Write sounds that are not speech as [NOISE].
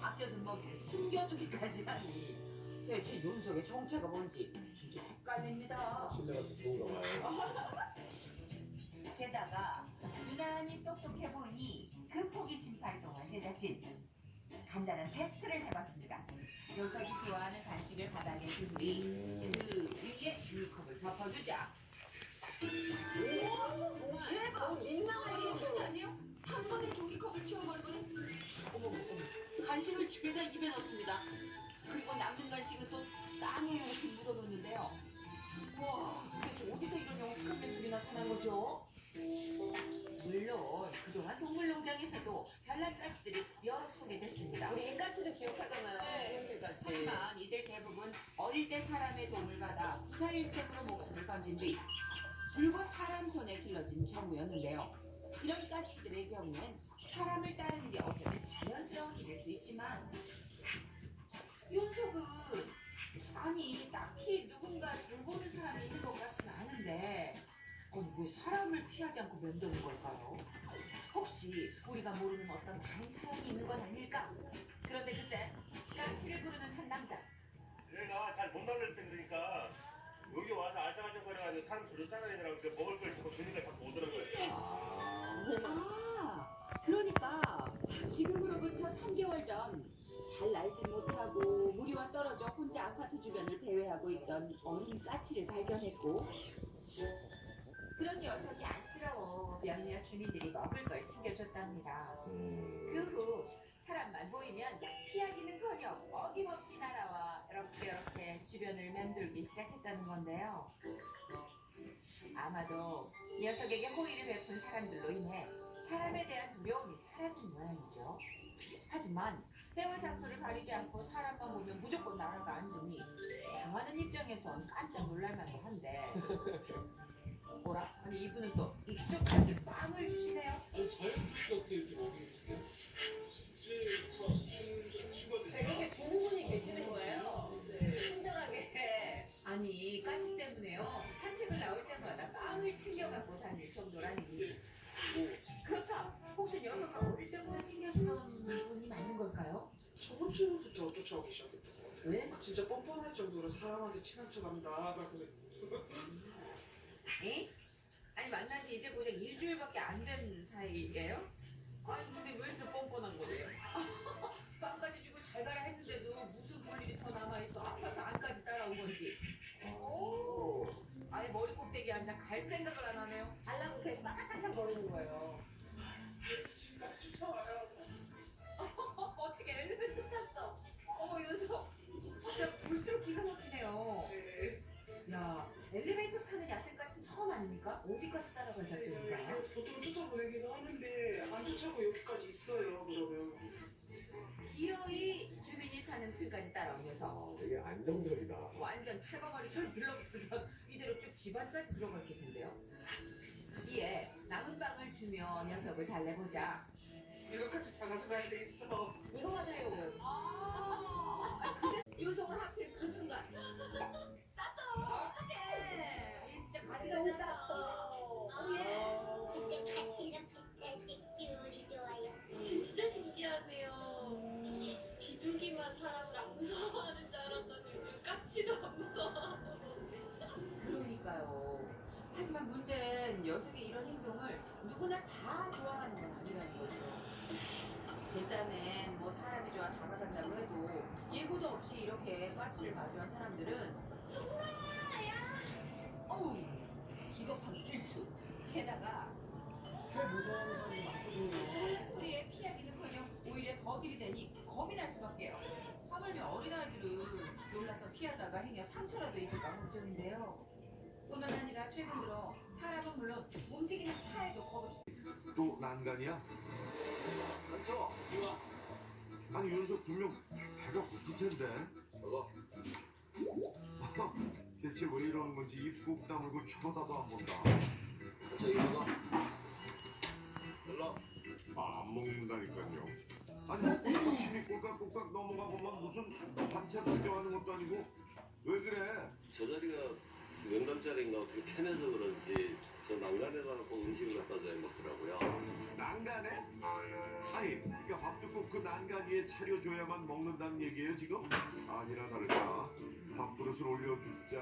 아껴둔 먹이를 숨겨두기까지 하니 대체 윤석의 정체가 뭔지 진짜 헷갈립니다. 신뢰가 좋은가 봐요. 게다가 유난히 똑똑해 보이니 그 호기심 발동한 제작진 간단한 테스트를 해봤습니다. 녀석이 좋아하는 간식을 바닥에 둔뒤그 위에 주유컵을 덮어주자. 죽여다 입에 넣습니다. 그리고 남는 간식은 또 땅에 이렇게 묻어놓는데요. 와, 도대체 어디서 이런 영특한 녀석이 나타난 거죠? 물론 그동안 동물농장에서도 별난 까치들이 여러 소개됐습니다. 우리 까치도 기억하잖아요. 네. 현실까지. 하지만 이들 대부분 어릴 때 사람의 도움을 받아 부사일생으로 목숨을 건진 뒤 불고 사람 손에 길러진 경우였는데요. 이런 까치들의 경우엔 사람을 따르는 게 어쩌면 자연스러운 일일 수 있지만 윤석은 아니 딱히 누군가 돌보는 사람이 있는 것 같진 않은데 아니 왜 사람을 피하지 않고 면도는 걸까요? 혹시 우리가 모르는 어떤 다른 사연이 있는 건 아닐까? 그런데 그때 까치를 부르는 한 남자 내가 잘못 만날 때 그러니까 여기 와서 알짱알짱 거려가지고 사람 저를 따라다니더라고 그 먹을 걸 자꾸 주니까 자꾸 오더라고요 아, 그러니까 지금으로부터 3개월 전 잘 날지 못하고 무리와 떨어져 혼자 아파트 주변을 배회하고 있던 어린 까치를 발견했고 그런 녀석이 안쓰러워 몇몇 주민들이 먹을 걸 챙겨줬답니다. 음. 그후 사람만 보이면 피하기는커녕 어김없이 날아와 이렇게 이렇게 주변을 맴돌기 시작했다는 건데요. 아마도 녀석에게 호의를 베푼 사람들로 인해 사람에 대한 두려움이 사라진 모양이죠. 하지만 때와 장소를 가리지 않고 사람만 보면 무조건 날아가 앉으니 당하는 입장에선 깜짝 놀랄만도 한데 뭐라? 아니 이분은 또 익숙하게 빵을 주시네요. 이렇게 주는 분이 계시는 거예요. 네. 친절하게. 아니 까치 때문에요 산책을 나올 때마다 빵을 챙겨갖고 다닐 정도라니 혹시 녀석하고 올 때부터 챙겨주던 분이 맞는 걸까요? 저번 주부터 쫓아오기 시작했던 것 같아요. 왜? 아, 진짜 뻔뻔할 정도로 사람한테 친한 척합니다. 막 그래. 에? 아니 만난 지 이제 고작 일주일밖에 안 된 사이예요? 아니 근데 왜 이렇게 뻔뻔한 거예요? [LAUGHS] 빵까지 주고 잘 가라 했는데도 무슨 볼 일이 더 남아있어 아파트 안까지 따라온 건지 오. 아예 머리 꼭대기 앉아 갈 생각을 안 하네요 어디까지 따라갈 작전인가요? 그래서 보통 쫓아보내기도 하는데 안 쫓아오고 여기까지 있어요. 그러면 기어이 주민이 사는 층까지 녀석. 아, 되게 안정적이다. 완전 찰바머리처럼 들러붙어서 [LAUGHS] 이대로 쭉 집안까지 들어갈 기세인데요. 이에 남은 빵을 주며 녀석을 달래보자. 이거까지 다 가져가야 되겠어. 이거 맞으려고요. 녀 제 딴엔 뭐 사람이 좋아 다가간다고 해도 예고도 없이 이렇게 까치를 마주한 사람들은 어우 기겁하기 일수 게다가 꽤 무서워하는 사람이 많거든요. 큰 소리에 피하기는커녕 오히려 더 길이 되니 겁이 날 수밖에요. 하물며 어린아이들은 놀라서 피하다가 행여 상처라도 입을까 걱정인데요. 뿐만 아니라 최근 들어 사람은 물론 움직이는 차에도 겁없이 또 난간이야? 맞죠? 이거 아니 윤석 분명 배가 고플 텐데. 저거 [LAUGHS] 대체 왜 이러는 건지 입꾹 다물고 쳐다도 안 본다. 저 이거 별로 아, 안 먹는다니까요. 아니 먹고 열심히 꼴깍꼴깍 넘어가고만 무슨 반찬 구경하는 것도 아니고. 왜 그래? 저 자리가 명당 자리인가 어떻게 편해서 그런지 저 난간에다가 꼭 음식을 갖다 줘야 그 러니까 밥도 꼭그 난간 위에 차려줘야만 먹는다는 얘기예요 지금? 아니라 다를까 밥 그릇을 올려주자